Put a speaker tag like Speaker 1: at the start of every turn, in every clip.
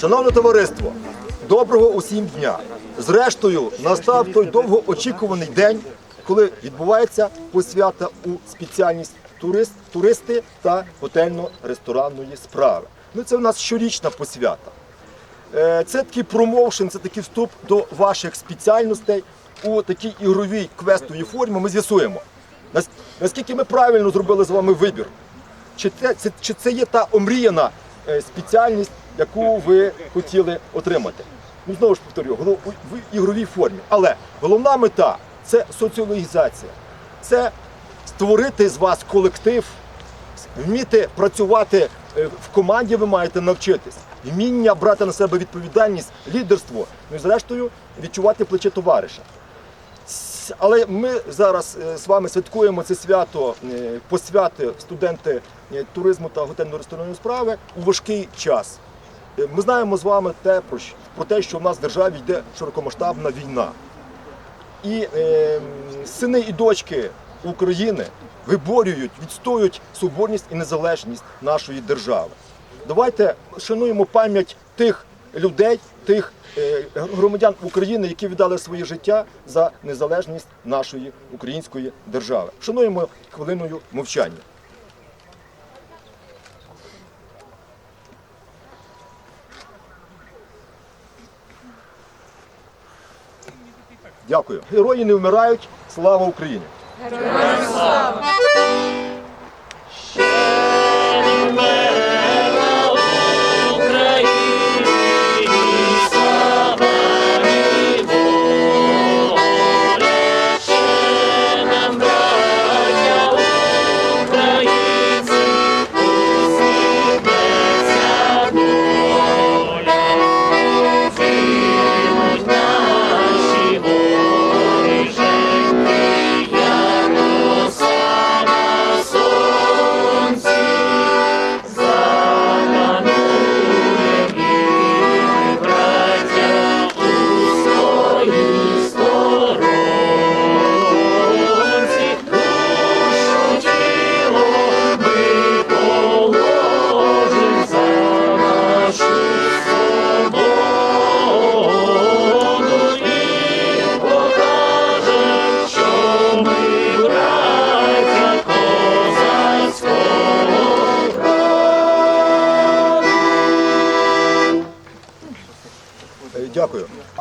Speaker 1: Шановне товариство, доброго усім дня. Зрештою, настав той довгоочікуваний день, коли відбувається посвята у спеціальність турист, туристи та готельно-ресторанної справи. Ну, це у нас щорічна посвята. Е, Це такий промоушен, це такий вступ до ваших спеціальностей у такій ігровій квестовій формі. Ми з'ясуємо, нас- наскільки ми правильно зробили з вами вибір. Чи це, чи це є та омріяна е, спеціальність, яку ви хотіли отримати? Ну, знову ж повторюю, в ігровій формі. Але головна мета це соціологізація, це створити з вас колектив, вміти працювати е, в команді, ви маєте навчитись, вміння брати на себе відповідальність, лідерство, ну і зрештою відчувати плече товариша. Але ми зараз е, з вами святкуємо це свято е, посвяти студенти туризму та готельно-ресторанної справи у важкий час. Е, Ми знаємо з вами те, про, те, що в нас в державі йде широкомасштабна війна. І е, сини і дочки України виборюють, відстоюють соборність і незалежність нашої держави. Давайте шануємо пам'ять тих людей, тих е, громадян України, які віддали своє життя за незалежність нашої української держави. Шануємо хвилиною мовчання. Дякую. Герої не вмирають. Слава Україні! Е,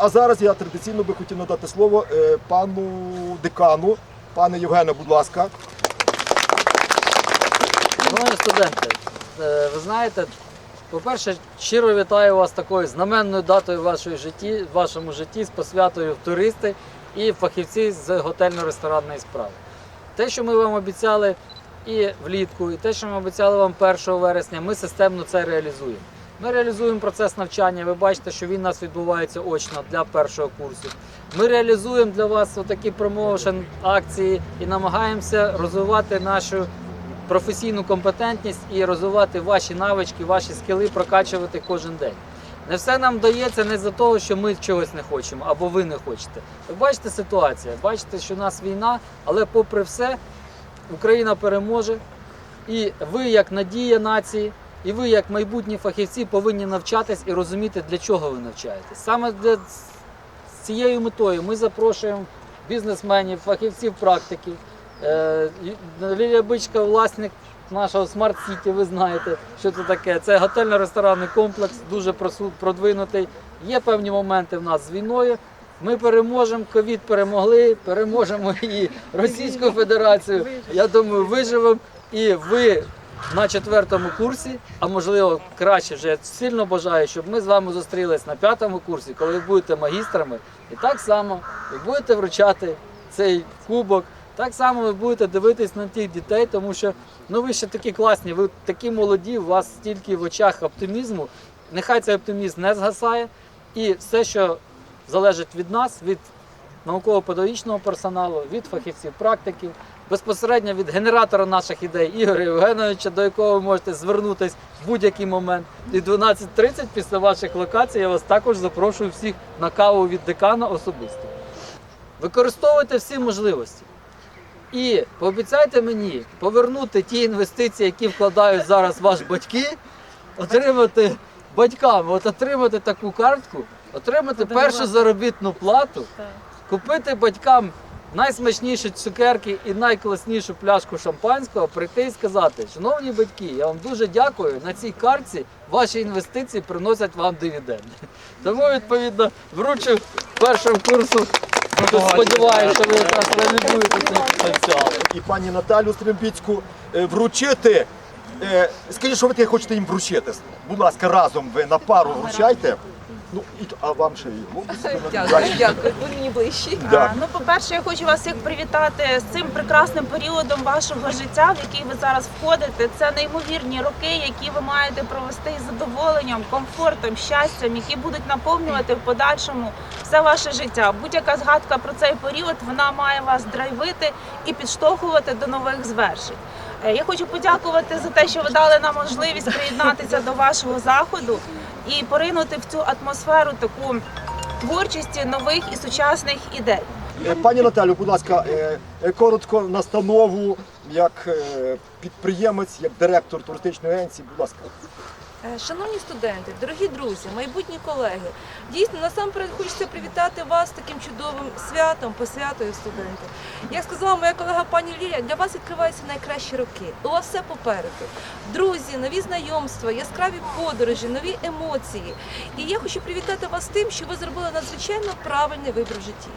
Speaker 1: А зараз я традиційно би хотів надати слово е, пану декану. Пане Євгене, будь ласка.
Speaker 2: Шановні студенти, е, ви знаєте, по-перше, щиро вітаю вас такою знаменною датою в вашому житті, з посвятою туристи і фахівці з готельно-ресторанної справи. Те, що ми вам обіцяли і влітку, і те, що ми обіцяли вам 1 вересня, ми системно це реалізуємо. Ми реалізуємо процес навчання. Ви бачите, що він у нас відбувається очно для першого курсу. Ми реалізуємо для вас такі промоушен акції і намагаємося розвивати нашу професійну компетентність і розвивати ваші навички, ваші скіли, прокачувати кожен день. Не все нам дається не за того, що ми чогось не хочемо або ви не хочете. Ви бачите ситуацію, бачите, що у нас війна, але попри все, Україна переможе. І ви, як надія нації, і ви, як майбутні фахівці, повинні навчатись і розуміти, для чого ви навчаєтесь. Саме для з цією метою ми запрошуємо бізнесменів, фахівців практики. Е, Лілія Бичка, власник нашого Smart City, ви знаєте, що це таке. Це готельно-ресторанний комплекс, дуже продвинутий. Є певні моменти в нас з війною. Ми переможемо, ковід перемогли, переможемо і Російську Федерацію. Я думаю, виживемо. І ви на четвертому курсі, а можливо краще вже сильно бажаю, щоб ми з вами зустрілись на п'ятому курсі, коли ви будете магістрами, і так само ви будете вручати цей кубок. Так само ви будете дивитись на тих дітей, тому що ну ви ще такі класні, ви такі молоді, у вас стільки в очах оптимізму. Нехай цей оптимізм не згасає, і все, що залежить від нас, від науково-педагогічного персоналу, від фахівців практиків, безпосередньо від генератора наших ідей Ігоря Євгеновича, до якого ви можете звернутися в будь-який момент. І 12.30 після ваших локацій я вас також запрошую всіх на каву від декана особисто. Використовуйте всі можливості. І пообіцяйте мені повернути ті інвестиції, які вкладають зараз ваші батьки, отримати батькам от отримати таку картку, отримати першу заробітну плату, купити батькам найсмачніші цукерки і найкласнішу пляшку шампанського, прийти і сказати, шановні батьки, я вам дуже дякую. На цій картці ваші інвестиції приносять вам дивіденди. Тому, відповідно, вручу першому курсу. Сподіваюся, що ви якраз реалізуєте цей потенціал.
Speaker 1: І пані Наталю Стрембіцьку е, вручити. Е, Скажіть, що ви таке хочете їм вручити? Будь ласка, разом ви на пару вручайте. Ну, і, а вам ще і.
Speaker 3: Дякую, дякую. Ви мені ближчі.
Speaker 4: А, Ну, по-перше, я хочу вас всіх привітати з цим прекрасним періодом вашого життя, в який ви зараз входите. Це неймовірні роки, які ви маєте провести із задоволенням, комфортом, щастям, які будуть наповнювати в подальшому все ваше життя. Будь-яка згадка про цей період вона має вас драйвити і підштовхувати до нових звершень. Е, Я хочу подякувати за те, що ви дали нам можливість приєднатися до вашого заходу і поринути в цю атмосферу таку творчості нових і сучасних ідей.
Speaker 1: Е, Пані Наталю, будь ласка, е, е, коротко настанову як е, підприємець, як директор туристичної агенції, будь ласка.
Speaker 3: Е, Шановні студенти, дорогі друзі, майбутні колеги, дійсно насамперед хочеться привітати вас з таким чудовим святом, посвятою студенти. Як сказала моя колега пані Лілія, для вас відкриваються найкращі роки. У вас все попереду. Друзі, нові знайомства, яскраві подорожі, нові емоції. І я хочу привітати вас тим, що ви зробили надзвичайно правильний вибір в житті.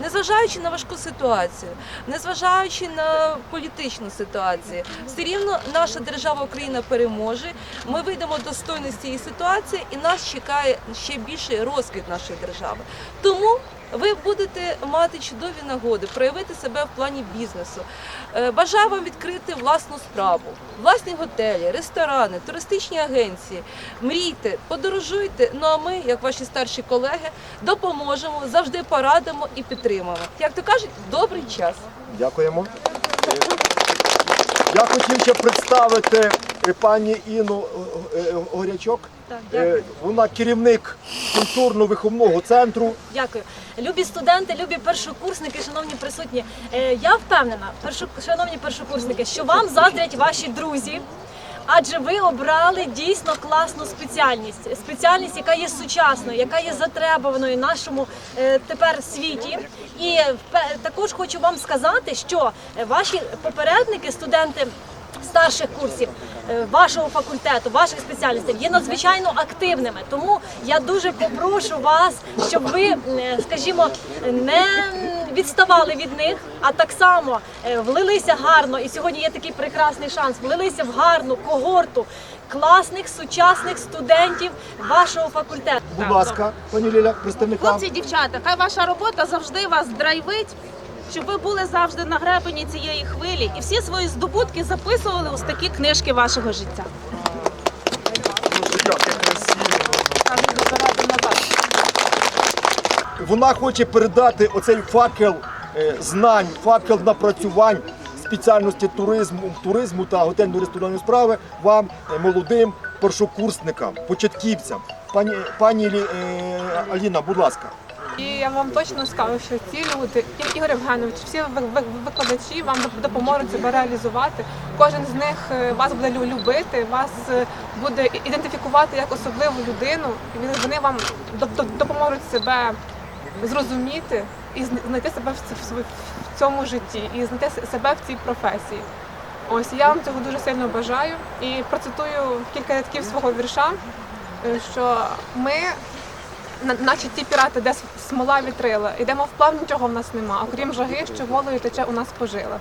Speaker 3: Незважаючи на важку ситуацію, незважаючи на політичну ситуацію, все рівно наша держава Україна переможе. Ми вийдемо достойно з цієї ситуації, і нас чекає ще більший розквіт нашої держави. Тому ви будете мати чудові нагоди проявити себе в плані бізнесу. Е, Бажаю вам відкрити власну справу, власні готелі, ресторани, туристичні агенції. Мрійте, подорожуйте. Ну а ми, як ваші старші колеги, допоможемо, завжди порадимо і підтримаємо. Як то кажуть, добрий час.
Speaker 1: Дякуємо. Я хотів ще представити пані Інну е, е, Горячок.
Speaker 5: Так,
Speaker 1: Е,
Speaker 5: дякую.
Speaker 1: Вона керівник культурно-виховного центру.
Speaker 5: Дякую. Любі студенти, любі першокурсники, шановні присутні. Е, Я впевнена, шановні першокурсники, що вам заздрять ваші друзі. Адже ви обрали дійсно класну спеціальність, спеціальність, яка є сучасною, яка є затребуваною в нашому е, тепер світі. І також хочу вам сказати, що е, ваші попередники, студенти старших курсів е, вашого факультету, ваших спеціальностей є надзвичайно активними. Тому я дуже попрошу вас, щоб ви, е, скажімо, не відставали від них, а так само е, влилися гарно. І сьогодні є такий прекрасний шанс влилися в гарну когорту класних сучасних студентів вашого факультету.
Speaker 1: Будь ласка, пані Ліля, представника.
Speaker 4: Хлопці, дівчата, хай ваша робота завжди вас драйвить, щоб ви були завжди на гребені цієї хвилі і всі свої здобутки записували ось такі книжки вашого життя.
Speaker 1: Вона хоче передати оцей факел е, знань, факел напрацювань спеціальності туризму, туризму та готельно-ресторанної справи вам, е, молодим першокурсникам, початківцям. Пані, пані е, Аліна, будь ласка.
Speaker 6: І я вам точно скажу, що ці люди, і Ігор Євгенович, всі ви- ви- викладачі вам допоможуть себе реалізувати. Кожен з них е, вас буде любити, вас е, буде ідентифікувати як особливу людину. І вони вам доп- доп- допоможуть себе зрозуміти і знайти себе в цьому житті, і знайти себе в цій професії. Ось я вам цього дуже сильно бажаю і процитую кілька рядків свого вірша, е, що ми наче ті пірати, де смола вітрила. Йдемо вплав, нічого в нас нема, окрім жаги, що волею тече у нас по жилах.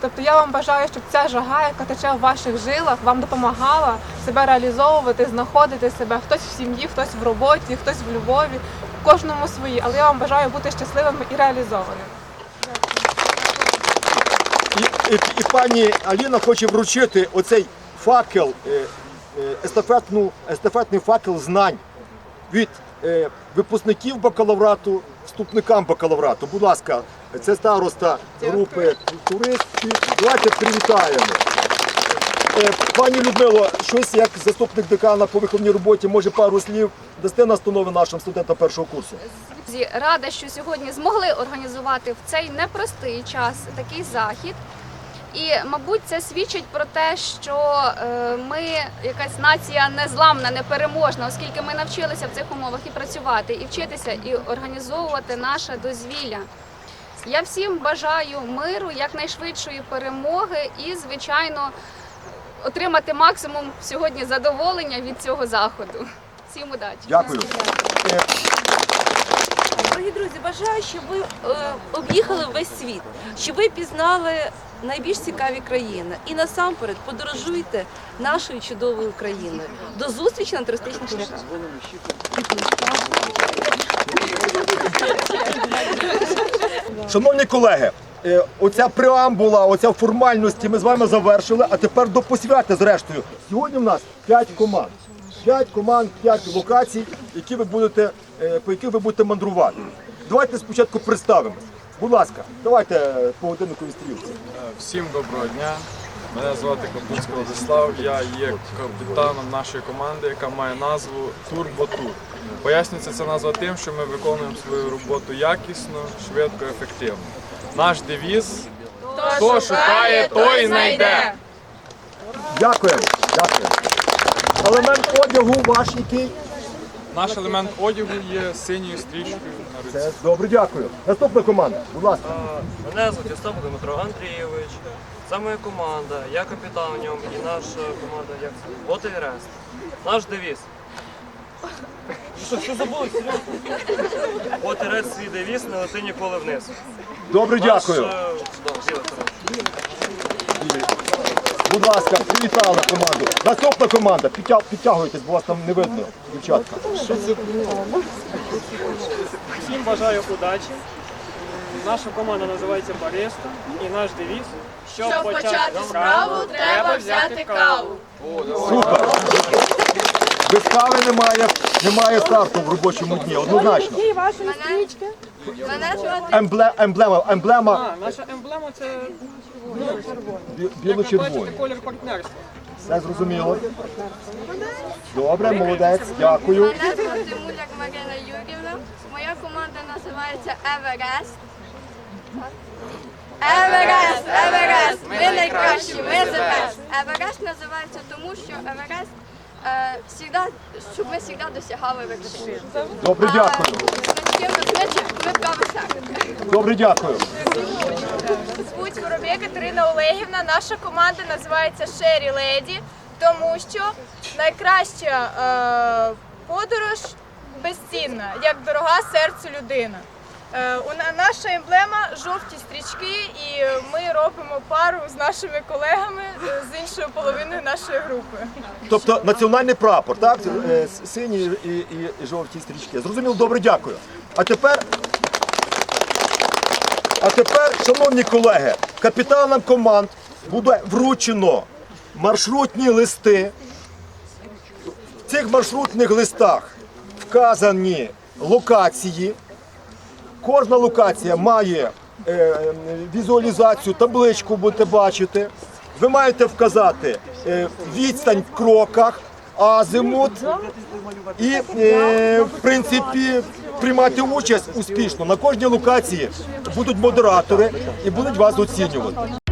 Speaker 6: Тобто я вам бажаю, щоб ця жага, яка тече в ваших жилах, вам допомагала себе реалізовувати, знаходити себе хтось в сім'ї, хтось в роботі, хтось в любові, кожному свої. Але я вам бажаю бути щасливими і реалізованими.
Speaker 1: І, і, і пані Аліна хоче вручити оцей факел, е, е, естафетну, естафетний факел знань від випускників бакалаврату, вступникам бакалаврату. Будь ласка, це староста групи туристів. Давайте привітаємо. Е, Пані Людмило, щось як заступник декана по виховній роботі, може пару слів дасте настанови нашим студентам першого курсу.
Speaker 7: Рада, що сьогодні змогли організувати в цей непростий час такий захід. І, мабуть, це свідчить про те, що е, ми якась нація незламна, непереможна, оскільки ми навчилися в цих умовах і працювати, і вчитися, і організовувати наше дозвілля. Я всім бажаю миру, якнайшвидшої перемоги і, звичайно, отримати максимум сьогодні задоволення від цього заходу. Всім удачі!
Speaker 1: Дякую.
Speaker 3: Дорогі друзі, бажаю, щоб ви е, об'їхали весь світ, щоб ви пізнали найбільш цікаві країни. І насамперед подорожуйте нашою чудовою країною. До зустрічі на туристичних шляхах.
Speaker 1: Шановні колеги, е, оця преамбула, оця формальності ми з вами завершили, а тепер до посвяти зрештою. Сьогодні в нас 5 команд. 5 команд, 5 локацій, які ви будете, по яких ви будете мандрувати. Давайте спочатку представимось. Будь ласка, давайте е, по годинниковій стрілці.
Speaker 8: Всім доброго дня. Мене звати Капунський Владислав. Я є капітаном нашої команди, яка має назву Турботур. Пояснюється ця назва тим, що ми виконуємо свою роботу якісно, швидко, ефективно. Наш девіз хто шукає, той знайде.
Speaker 1: Дякуємо. Дякуємо. Елемент одягу ваш який?
Speaker 8: Наш елемент одягу є синьою стрічкою на руці.
Speaker 1: Добре, дякую. Наступна команда, будь ласка.
Speaker 9: Мене звуть Остап Дмитро Андрійович. Це моя команда, я капітан в ньому і наша команда як це? Вот Еверест. Наш девіз. Що, що забули? Вот Еверест свій девіз, не лети ніколи вниз.
Speaker 1: Добре,
Speaker 9: Наш,
Speaker 1: дякую.
Speaker 9: е, да, білий сорок.
Speaker 1: Будь ласка, привітали команду. Наступна команда. Підтя- Підтягуйтесь, бо вас там не видно, дівчатка.
Speaker 10: Всім бажаю удачі. Наша команда називається Бариста і наш девіз. Щоб, почати справу, треба взяти каву.
Speaker 1: Супер. Без кави немає, немає старту в робочому дні, однозначно.
Speaker 7: Мене звати
Speaker 1: Ембле, емблема, емблема
Speaker 10: А, наша емблема це
Speaker 1: бі-
Speaker 10: як ви бачите, колір партнерства.
Speaker 1: Все зрозуміло. Добре, молодець, дякую.
Speaker 7: Мене звати Муляк Марина Юрівна. Моя команда називається Еверест. Еверест, Еверест, ми найкращі, ми the best. Еверест називається тому, що Еверест е, всігда, щоб ми завжди досягали вершини.
Speaker 1: Добре, дякую.
Speaker 7: Ми.
Speaker 1: Добре, дякую.
Speaker 4: Звуть Воробє Катерина Олегівна. Наша команда називається Шері Леді, тому що найкраща е, подорож безцінна, як дорога серцю людина. Е, наша емблема жовті стрічки, і ми робимо пару з нашими колегами е, з іншою половиною нашої групи.
Speaker 1: Тобто національний прапор, так? Е, Сині і, і, і жовті стрічки. Зрозуміло, добре, дякую. А тепер, а тепер, шановні колеги, капітанам команд буде вручено маршрутні листи. В цих маршрутних листах вказані локації. Кожна локація має е, візуалізацію, табличку будете бачити. Ви маєте вказати е, відстань в кроках, азимут і, е, в принципі, приймати участь успішно. На кожній локації будуть модератори і будуть вас оцінювати.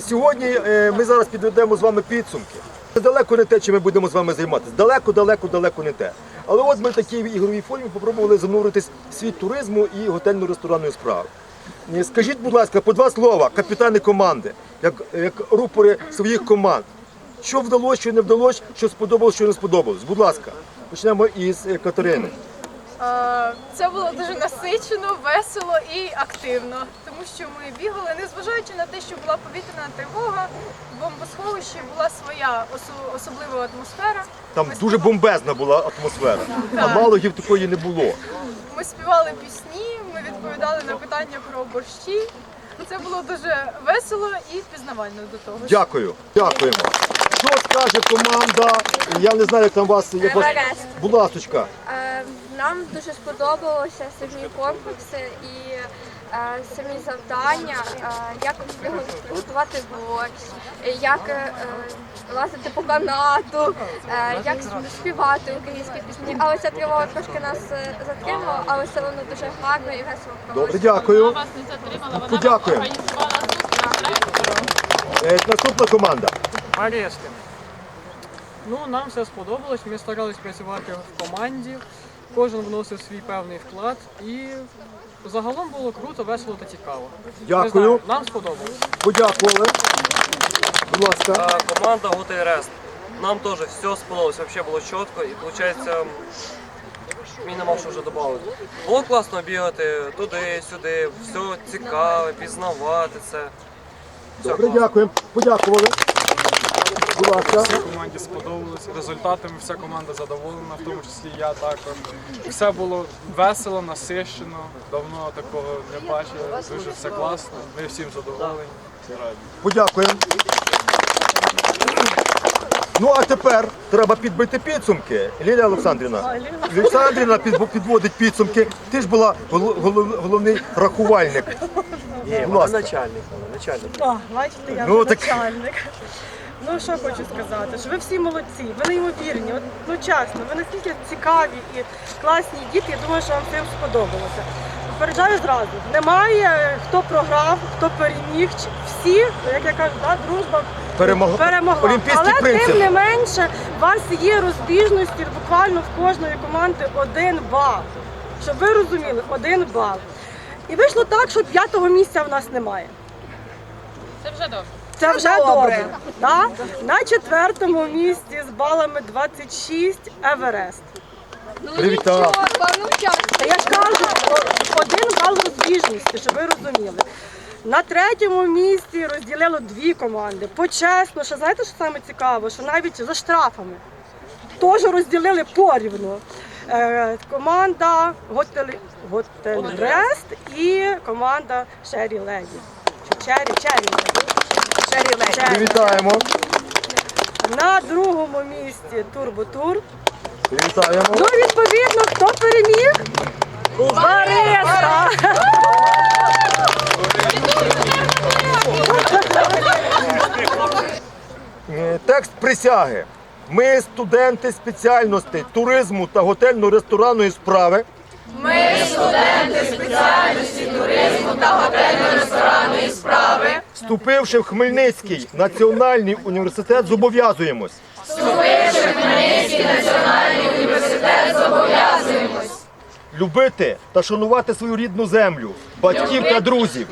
Speaker 1: Сьогодні е, ми зараз підведемо з вами підсумки. Це далеко не те, чим ми будемо з вами займатися. Далеко, далеко, далеко не те. Але от ми в такій ігровій формі попробували зануритись в світ туризму і готельно-ресторанної справи. Скажіть, будь ласка, по два слова, капітани команди, як, як рупори своїх команд. Що вдалося, що не вдалося, що сподобалось, що не сподобалось. Будь ласка, почнемо із е, Катерини.
Speaker 11: Е, Це було дуже насичено, весело і активно, тому що ми бігали, незважаючи на те, що була повітряна тривога, в бомбосховищі була своя особлива атмосфера.
Speaker 1: Там
Speaker 11: Ми
Speaker 1: дуже
Speaker 11: співали-
Speaker 1: бомбезна була атмосфера. Аналогів такої не було.
Speaker 11: Ми співали пісні, ми відповідали на питання про борщі. Це було дуже весело і пізнавально до того.
Speaker 1: Дякую, дякуємо. Що скаже команда? Я не знаю, як там вас як вас. Будь ласочка.
Speaker 12: Нам дуже сподобалося самі конкурси і е, самі завдання, е, як приготувати борщ, як е, е, лазити по канату, е, як співати українські пісні. Але ця тривога трошки нас е, затримала, але все одно дуже гарно і весело
Speaker 1: Добре, дякую.
Speaker 4: Вас не затримала, вона
Speaker 1: Подякуємо.
Speaker 4: організувала.
Speaker 1: Е, Наступна команда.
Speaker 10: Ну, нам все сподобалось. Ми старались працювати в команді. Кожен вносив свій певний вклад і загалом було круто, весело та цікаво. Не
Speaker 1: Дякую.
Speaker 10: знаю, нам сподобалось.
Speaker 1: Подякували. Будь ласка.
Speaker 9: А, команда Готель Рест. Нам теж все сподобалось, вообще було чітко і виходить, мені нема що вже додати. Було класно бігати туди, сюди, все цікаве, пізнавати це. Все
Speaker 1: Добре,
Speaker 9: класно.
Speaker 1: дякуємо. Подякували. Будь ласка.
Speaker 8: Всій команді сподобалось. Результатами вся команда задоволена, в тому числі я також. Все було весело, насищено. Давно такого не бачили. Дуже все класно. Ми всім задоволені. Раді.
Speaker 1: Подякуємо. Ну а тепер треба підбити підсумки. Лілія Олександрівна. Олександрівна підводить підсумки. Ти ж була гол- гол- головний рахувальник.
Speaker 9: Ні,
Speaker 1: Будь ласка.
Speaker 9: начальник, начальник.
Speaker 13: О, бачите, я
Speaker 1: Ну,
Speaker 13: вже
Speaker 1: так-
Speaker 13: начальник. Ну що хочу сказати, що ви всі молодці, ви неймовірні. От, ну чесно, ви настільки цікаві і класні діти. Я думаю, що вам всім сподобалося. Попереджаю зразу, немає хто програв, хто переміг. Всі, як я кажу, да, дружба
Speaker 1: Перемогла.
Speaker 13: перемогла.
Speaker 1: Олімпійський
Speaker 13: Але
Speaker 1: принцип.
Speaker 13: тим не менше, у вас є розбіжності буквально в кожної команди один бал. Щоб ви розуміли, один бал. І вийшло так, що п'ятого місця в нас немає.
Speaker 4: Це вже добре.
Speaker 13: Це вже добре. Да? На четвертому місці з балами 26 Еверест.
Speaker 7: Ну нічого, час.
Speaker 13: Та я ж кажу, один бал розбіжності, щоб ви розуміли. На третьому місці розділило дві команди. Почесно, що знаєте, що саме цікаво, що навіть за штрафами теж розділили порівну. Е, команда Готель, Готель Рест і команда Шері Леді. Чи Чері, Чері Леді.
Speaker 1: Привітаємо.
Speaker 13: На другому місці Турботур.
Speaker 1: Привітаємо.
Speaker 13: Ну, відповідно, хто переміг? Бариста!
Speaker 1: Е, Текст присяги. Ми, студенти спеціальностей туризму та готельно-ресторанної справи. Ми, студенти спеціальності туризму та готельно-ресторанної справи. Вступивши в Хмельницький національний університет, зобов'язуємось. Вступивши в Хмельницький національний університет, зобов'язуємось. Любити та шанувати свою рідну землю, батьків та друзів.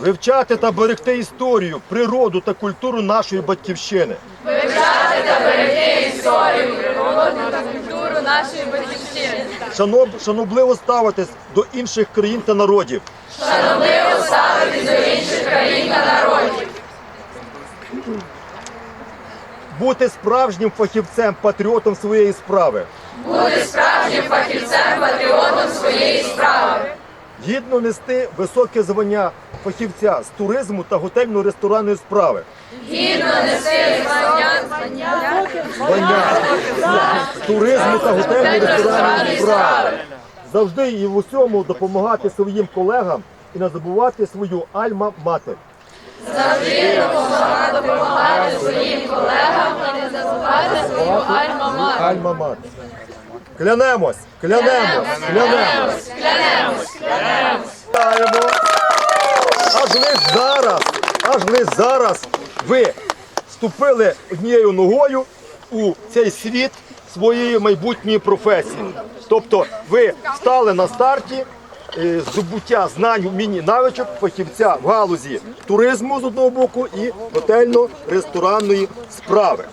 Speaker 1: Вивчати та берегти історію, природу та культуру нашої батьківщини.
Speaker 7: Культуру нашої батьківщини.
Speaker 1: Шаноб, шанобливо ставитись до інших країн та народів. Шанобливо ставитись до інших країн та народів. Бути справжнім фахівцем, патріотом своєї справи. Бути справжнім фахівцем, патріотом своєї справи. Гідно нести високе звання фахівця з туризму та готельно-ресторанної справи. звання з туризму та готельно-ресторанної справи. Завжди і в усьому допомагати своїм колегам і не забувати свою альма-матер.
Speaker 7: Завжди допомагати своїм колегам і не забувати свою альма-матер.
Speaker 1: Альма-матер. Клянемось, клянемось, клянемось. Вітаємо. Аж лише зараз, аж лише зараз ви вступили однією ногою у цей світ своєї майбутньої професії. Тобто ви стали на старті е, здобуття знань, вмінь, навичок фахівця в галузі туризму з одного боку і готельно-ресторанної справи.